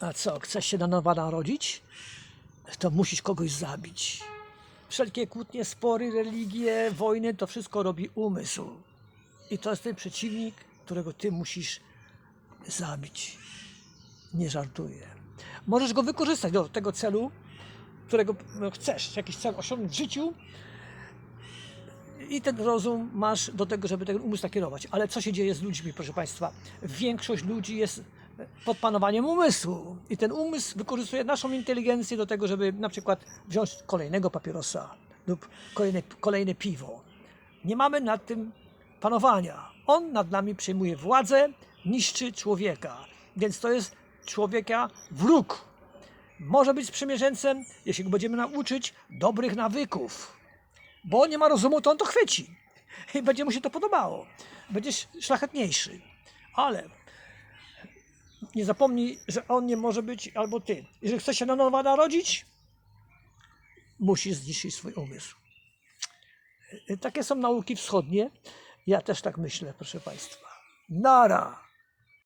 A co, chcesz się na nowo narodzić? To musisz kogoś zabić. Wszelkie kłótnie, spory, religie, wojny, to wszystko robi umysł. I to jest ten przeciwnik, którego ty musisz zabić. Nie żartuję. Możesz go wykorzystać do tego celu, którego no, chcesz, jakiś cel osiągnąć w życiu, i ten rozum masz do tego, żeby ten umysł nakierować. Ale co się dzieje z ludźmi, proszę Państwa? Większość ludzi jest pod panowaniem umysłu. I ten umysł wykorzystuje naszą inteligencję do tego, żeby na przykład wziąć kolejnego papierosa lub kolejne, kolejne piwo. Nie mamy nad tym panowania. On nad nami przejmuje władzę, niszczy człowieka. Więc to jest człowieka wróg. Może być sprzymierzeńcem, jeśli go będziemy nauczyć dobrych nawyków bo nie ma rozumu, to on to chwyci. I będzie mu się to podobało. Będziesz szlachetniejszy. Ale nie zapomnij, że on nie może być albo ty. Jeżeli chcesz się na nowo narodzić, musisz zniszczyć swój umysł. Takie są nauki wschodnie. Ja też tak myślę, proszę Państwa. Nara!